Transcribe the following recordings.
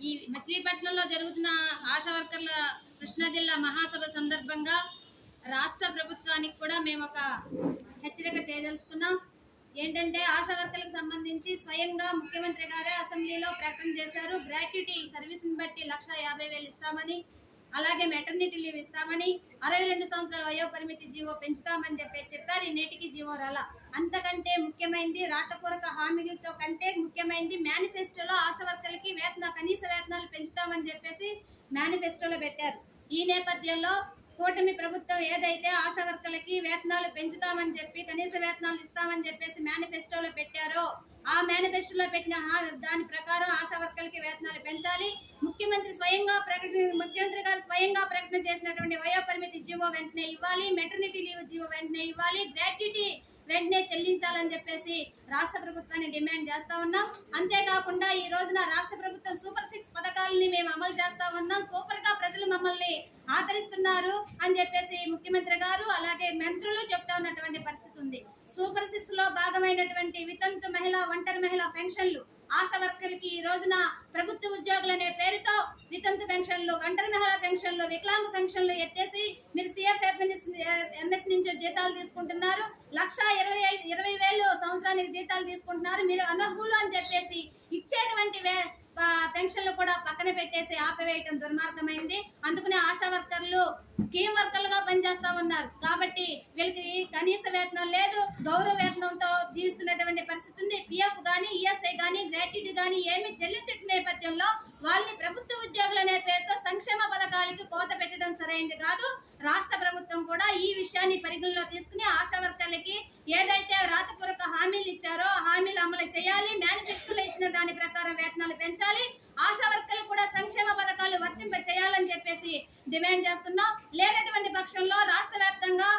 ఈ మచిలీపట్నంలో జరుగుతున్న ఆశా వర్కర్ల కృష్ణా జిల్లా మహాసభ సందర్భంగా రాష్ట్ర ప్రభుత్వానికి కూడా మేము ఒక హెచ్చరిక చేయదలుచుకున్నాం. ఏంటంటే ఆశా వర్కర్లకు సంబంధించి స్వయంగా ముఖ్యమంత్రి గారే అసెంబ్లీలో ప్రకటన చేశారు. గ్రాట్యుటీ సర్వీస్ని బట్టి లక్ష యాభై వేలు ఇస్తామని అలాగే మెటర్నిటీ లీవ్ ఇస్తామని అరవై రెండు సంవత్సరాల వయో పరిమితి జీవో పెంచుతామని చెప్పి చెప్పారు. ఈ నేటికి జీవో రాలా. అంతకంటే ముఖ్యమైనది రాతపూర్వక హామీలతో కంటే ముఖ్యమైనది మేనిఫెస్టోలో ఆశా వర్కర్లకి వేతన కనీస వేతనాలు పెంచుతామని చెప్పేసి మేనిఫెస్టోలో పెట్టారు. ఈ నేపథ్యంలో కూటమి ప్రభుత్వం ఏదైతే ఆశా వర్కర్లకి వేతనాలు పెంచుతామని చెప్పి కనీస వేతనాలు ఇస్తామని చెప్పేసి మేనిఫెస్టోలో పెట్టారో ఆ మేనిఫెస్టోలో పెట్టిన దాని ప్రకారం ఆశా వర్కర్లకి వేతనాలు పెంచాలి. ముఖ్యమంత్రి స్వయంగా ప్రకటన ముఖ్యమంత్రి గారు స్వయంగా ప్రకటన చేసినటువంటి వయోపరిమితి జీవో వెంటనే ఇవ్వాలి మెటర్నిటీ లీవ్ జీవో వెంటనే ఇవ్వాలి గ్రాట్యుటీ వెంటనే చెల్లించాలని చెప్పేసి రాష్ట్ర ప్రభుత్వాన్ని డిమాండ్ చేస్తా ఉన్నాం. అంతేకాకుండా ఈ రోజున రాష్ట్ర ప్రభుత్వం సూపర్ సిక్స్ పథకాలని మేము అమలు చేస్తా ఉన్నాం. సూపర్గా ప్రజలు మమ్మల్ని ఆదరిస్తున్నారు అని చెప్పేసి ముఖ్యమంత్రి గారు అలాగే మంత్రులు చెప్తా ఉన్నటువంటి పరిస్థితి ఉంది. సూపర్ సిక్స్లో భాగమైనటువంటి వితంతు మహిళ ఒంటరి మహిళ పెన్షన్లు ఆశా వర్కర్కి ఈ రోజున ప్రభుత్వ ఉద్యోగులు అనే పేరుతో వితంతు పెన్షన్లు ఒంటరి మహిళ పెన్షన్లు వికలాంగ పెన్షన్లు ఎత్తేసి మీరు సిఎఫ్ ఎంఎస్ నుంచి జీతాలు తీసుకుంటున్నారు. లక్ష ఇరవై ఐదు ఇరవై వేలు సంవత్సరానికి జీతాలు తీసుకుంటున్నారు. మీరు అనర్హులు అని చెప్పేసి ఇచ్చేటువంటి పెన్షన్లు కూడా పక్కన పెట్టేసి ఆపివేయటం దుర్మార్గమైంది. అందుకనే ఆశా వర్కర్లు స్కీమ్ వర్కర్లుగా పనిచేస్తూ ఉన్నారు. కాబట్టి వీళ్ళకి కనీస వేతనం లేదు గౌరవ వేతనంతో జీవిస్తున్నటువంటి పరిస్థితి ఉంది. పిఎఫ్ కానీ ఈఎస్ఐ కానీ గ్రాట్యుటీ కానీ ఏమి చెల్లించడం నేపథ్యంలో వాళ్ళని ప్రభుత్వ ఉద్యోగులు అనే పేరుతో సంక్షేమ పథకాలకి కోత పెట్టడం సరైంది కాదు. రాష్ట్ర ప్రభుత్వం కూడా ఈ విషయాన్ని పరిగణలో తీసుకుని ఆశా వర్కర్లకి ఏదైతే రాతపూర్వక హామీలు ఇచ్చారో హామీలు అమలు చేయాలి మేనిఫెస్టోలో ఇచ్చిన దాని ప్రకారం వేతనాలు పెంచాలి. ఆశా వర్కర్లు కూడా సంక్షేమ పథకాలు వర్తింప చేయాలని చెప్పేసి డిమాండ్ చేస్తున్నాం. లేనటువంటి పక్షంలో రాష్ట్ర వ్యాప్తంగా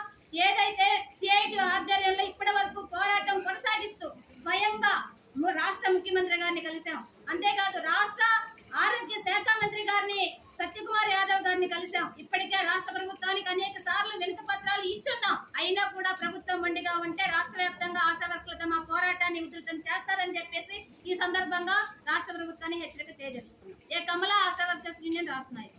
ఏదైతే సిఐటి ఆధ్వర్యంలో ఇప్పటి వరకు పోరాటం కొనసాగిస్తూ స్వయంగా రాష్ట్ర ముఖ్యమంత్రి గారిని కలిశాం. అంతేకాదు రాష్ట్ర ఆరోగ్య శాఖ మంత్రి గారిని సత్యకుమార్ యాదవ్ గారిని కలిశాం. ఇప్పటికే రాష్ట్ర ప్రభుత్వానికి అనేక సార్లు వినతి పత్రాలు ఇచ్చున్నాం. అయినా కూడా ప్రభుత్వం మొండిగా ఉంటే రాష్ట్ర వ్యాప్తంగా ఆశా వర్కులు తమ పోరాటాన్ని ఉధృతం చేస్తారని చెప్పి సందర్భంగా రాష్ట్ర ప్రభుత్వాన్ని హెచ్చరిక చేయదలుచుకున్నాం. A Kamala ASHA workers union రాష్ట్ర నాయకులు